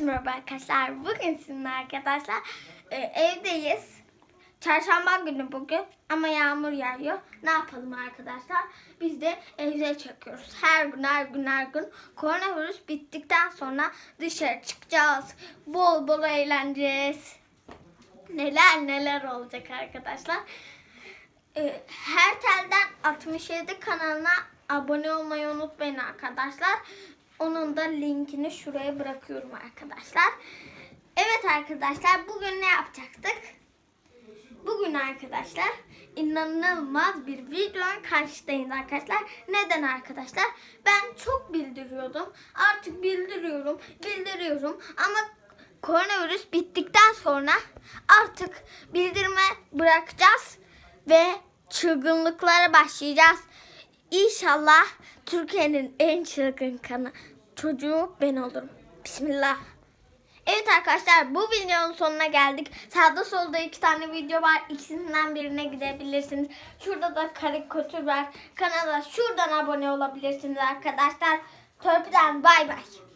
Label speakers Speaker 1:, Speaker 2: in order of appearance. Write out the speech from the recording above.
Speaker 1: Merhaba arkadaşlar. Bugün sizinle arkadaşlar e, evdeyiz. Çarşamba günü bugün ama yağmur yağıyor. Ne yapalım arkadaşlar? Biz de evde çekiyoruz. Her gün her gün her gün. Koronavirüs bittikten sonra dışarı çıkacağız. Bol bol eğleneceğiz. Neler neler olacak arkadaşlar. E, her telden 67 kanalına abone olmayı unutmayın arkadaşlar. Onun da linkini şuraya bırakıyorum arkadaşlar. Evet arkadaşlar bugün ne yapacaktık? Bugün arkadaşlar inanılmaz bir videonun karşıdayız arkadaşlar. Neden arkadaşlar? Ben çok bildiriyordum. Artık bildiriyorum, bildiriyorum ama koronavirüs bittikten sonra artık bildirme bırakacağız ve çılgınlıklara başlayacağız. İnşallah Türkiye'nin en çılgın kanı çocuğu ben olurum. Bismillah. Evet arkadaşlar bu videonun sonuna geldik. Sağda solda iki tane video var. İkisinden birine gidebilirsiniz. Şurada da karikatür var. Kanala şuradan abone olabilirsiniz arkadaşlar. Törpüden bay bay.